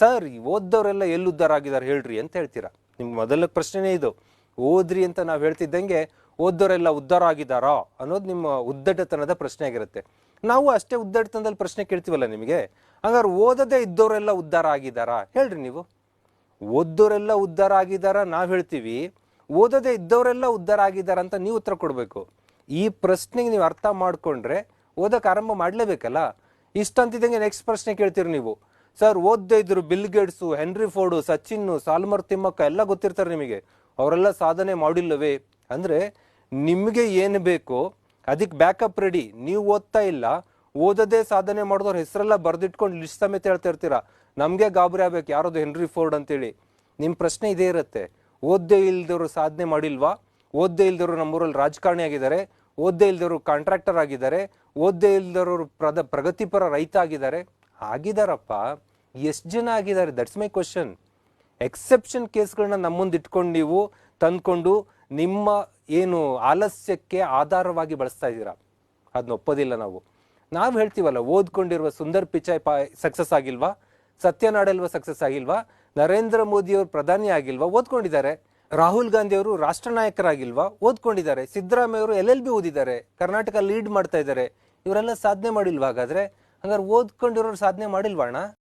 Sir ಓದ್ದವರೆಲ್ಲ ಎಲ್ಲಿ ಆಗಿದ್ದಾರೆ ಹೇಳ್ರಿ ಅಂತ ಹೇಳ್ತೀರಾ? ನಿಮ್ಗೆ ಮೊದಲ ಪ್ರಶ್ನೆನೇ ಇದು. ಓದ್ರಿ ಅಂತ ನಾವು ಹೇಳ್ತಿದ್ದಂಗೆ ಓದ್ದವರೆಲ್ಲ ಉದ್ಧಾರ ಆಗಿದ್ದಾರಾ ಅನ್ನೋದು ನಿಮ್ಮ ಉದ್ದಟತನದ ಪ್ರಶ್ನೆ ಆಗಿರುತ್ತೆ. ನಾವು ಅಷ್ಟೇ ಉದ್ದಟತನದಲ್ಲಿ ಪ್ರಶ್ನೆ ಕೇಳ್ತೀವಲ್ಲ ನಿಮಗೆ? ಹಂಗಾರೆ ಓದದೇ ಇದ್ದವರೆಲ್ಲ ಉದ್ಧಾರ ಆಗಿದ್ದಾರಾ ಹೇಳ್ರಿ ನೀವು. ಓದೋರೆಲ್ಲ ಉದ್ಧಾರ ಆಗಿದ್ದಾರಾ ನಾವು ಹೇಳ್ತೀವಿ. ಓದದೇ ಇದ್ದವರೆಲ್ಲ ಉದ್ಧಾರ ಆಗಿದ್ದಾರ ಅಂತ ನೀವು ಉತ್ತರ ಕೊಡಬೇಕು. ಈ ಪ್ರಶ್ನೆಗೆ ನೀವು ಅರ್ಥ ಮಾಡಿಕೊಂಡ್ರೆ ಓದಕ್ಕೆ ಆರಂಭ ಮಾಡಲೇಬೇಕಲ್ಲ? ಇಷ್ಟಂತಿದ್ದಂಗೆ ನೆಕ್ಸ್ಟ್ ಪ್ರಶ್ನೆ ಕೇಳ್ತೀರಿ ನೀವು. ಸರ್ ಓದ್ದೇ ಇದ್ರು Bill Gates, Henry Ford Sachin Salmar Thimmakka ಎಲ್ಲ ಗೊತ್ತಿರ್ತಾರೆ ನಿಮಗೆ. ಅವರೆಲ್ಲ ಸಾಧನೆ ಮಾಡಿಲ್ಲವೇ? ಅಂದ್ರೆ ನಿಮಗೆ ಏನು ಬೇಕೋ ಅದಕ್ಕೆ ಬ್ಯಾಕಪ್ ರೆಡಿ. ನೀವು ಓದ್ತಾ ಇಲ್ಲ, ಓದದೇ ಸಾಧನೆ ಮಾಡಿದವ್ರ ಹೆಸರೆಲ್ಲ ಬರ್ದಿಟ್ಕೊಂಡು ಲಿಸ್ಟ್ ಸಮೇತ ಹೇಳ್ತಾ ಇರ್ತೀರಾ? ನಮಗೆ ಗಾಬರಿ ಆಗ್ಬೇಕು, ಯಾರೋದು ಹೆನ್ರಿ ಫೋರ್ಡ್ ಅಂತೇಳಿ. ನಿಮ್ಮ ಪ್ರಶ್ನೆ ಇದೇ ಇರುತ್ತೆ. ಓದ್ದೇ ಇಲ್ದವರು ಸಾಧನೆ ಮಾಡಿಲ್ವಾ? ಓದ್ದೇ ಇಲ್ದವರು ನಮ್ಮೂರಲ್ಲಿ ರಾಜಕಾರಣಿ ಆಗಿದ್ದಾರೆ. ಓದ್ದೇ ಇಲ್ದವರು ಕಾಂಟ್ರಾಕ್ಟರ್ ಆಗಿದ್ದಾರೆ. ಓದ್ದೇ ಇಲ್ದವರು ಪ್ರದ, ಪ್ರಗತಿಪರ ರೈತ ಆಗಿದ್ದಾರೆ. ಆಗಿದಾರಪ್ಪ ಎಷ್ಟು ಜನ ಆಗಿದ್ದಾರೆ ದಟ್ಸ್ ಮೈ ಕ್ವಶನ್ ಎಕ್ಸೆಪ್ಷನ್ ಕೇಸ್ಗಳನ್ನ ನಮ್ಮ ಮುಂದೆ ಇಟ್ಕೊಂಡು ನೀವು ತಂದ್ಕೊಂಡು ನಿಮ್ಮ ಏನು ಆಲಸ್ಯಕ್ಕೆ ಆಧಾರವಾಗಿ ಬಳಸ್ತಾ ಇದ್ದೀರಾ? ಅದನ್ನ ಒಪ್ಪೋದಿಲ್ಲ ನಾವು. ನಾವು ಹೇಳ್ತೀವಲ್ಲ, ಓದ್ಕೊಂಡಿರುವ ಸುಂದರ್ ಪಿಚಾಯ್ ಪಾ ಸಕ್ಸಸ್ ಆಗಿಲ್ವಾ? ಸತ್ಯನಾಡಲ್ವಾ ಸಕ್ಸಸ್ ಆಗಿಲ್ವಾ? ನರೇಂದ್ರ ಮೋದಿಯವರು ಪ್ರಧಾನಿ ಆಗಿಲ್ವಾ? ಓದ್ಕೊಂಡಿದ್ದಾರೆ. ರಾಹುಲ್ ಗಾಂಧಿ ಅವರು ರಾಷ್ಟ್ರ ನಾಯಕರಾಗಿಲ್ವಾ? ಓದ್ಕೊಂಡಿದ್ದಾರೆ. ಸಿದ್ದರಾಮಯ್ಯ ಅವರು ಎಲ್ ಎಲ್ ಬಿ ಓದಿದ್ದಾರೆ. ಕರ್ನಾಟಕ ಲೀಡ್ ಮಾಡ್ತಾ ಇದ್ದಾರೆ. ಇವರೆಲ್ಲ ಸಾಧನೆ ಮಾಡಿಲ್ವಾ ಹಾಗಾದ್ರೆ? ಹಂಗಾರೆ ಓದ್ಕೊಂಡಿರೋರು ಸಾಧನೆ ಮಾಡಿಲ್ವಾ ಅಣ್ಣ?